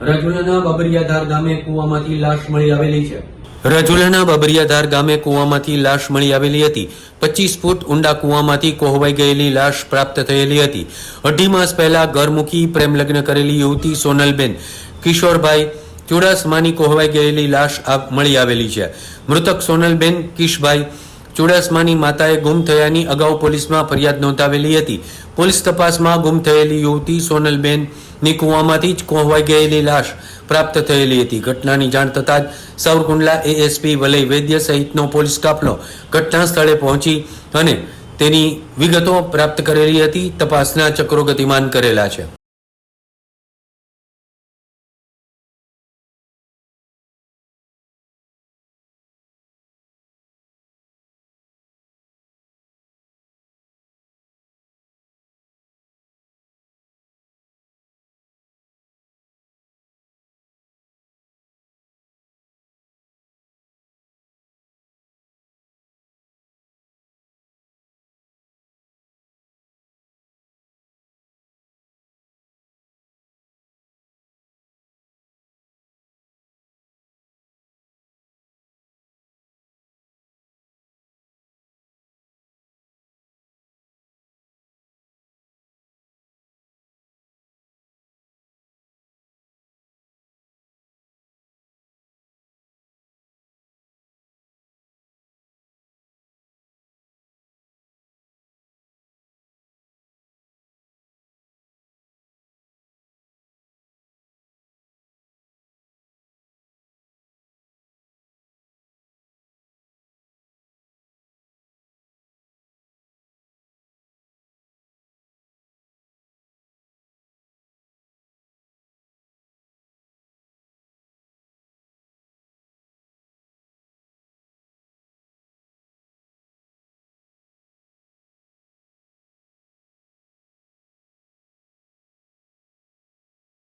રાજુલાના બબરિયાધાર ગામે કુવામાંથી લાશ મળી આવેલી છે. રાજુલાના બબરિયાધાર ગામે કુવામાંથી લાશ મળી આવેલી હતી. પચીસ ફૂટ ઊંડા કુવામાંથી કોહવાઈ ગયેલી લાશ પ્રાપ્ત થયેલી હતી. અઢી માસ પહેલા ઘર મૂકી પ્રેમ લગ્ન કરેલી યુવતી સોનલબેન, કિશોરભાઈ, ચુડાસમાની કોહવાઈ ગયેલી લાશ મળી આવેલી છે. મૃતક સોનલબેન, કિશભાઈ ચુડાસમાની માતાએ ગુમ થયાની અગાઉ પોલીસમાં ફરિયાદ નોંધાવેલી હતી. પોલીસ તપાસમાં ગુમ થયેલી યુવતી સોનલબેનની કુવામાંથી જ કોહવાઈ ગયેલી લાશ પ્રાપ્ત થયેલી હતી. ઘટનાની જાણ થતાં જ સાવરકુંડલા એએસપી વલય વૈદ્ય સહિતનો પોલીસ કાફલો ઘટના સ્થળે પહોંચી અને તેની વિગતો પ્રાપ્ત કરેલી હતી. તપાસના ચક્રો ગતિમાન કરેલા છે.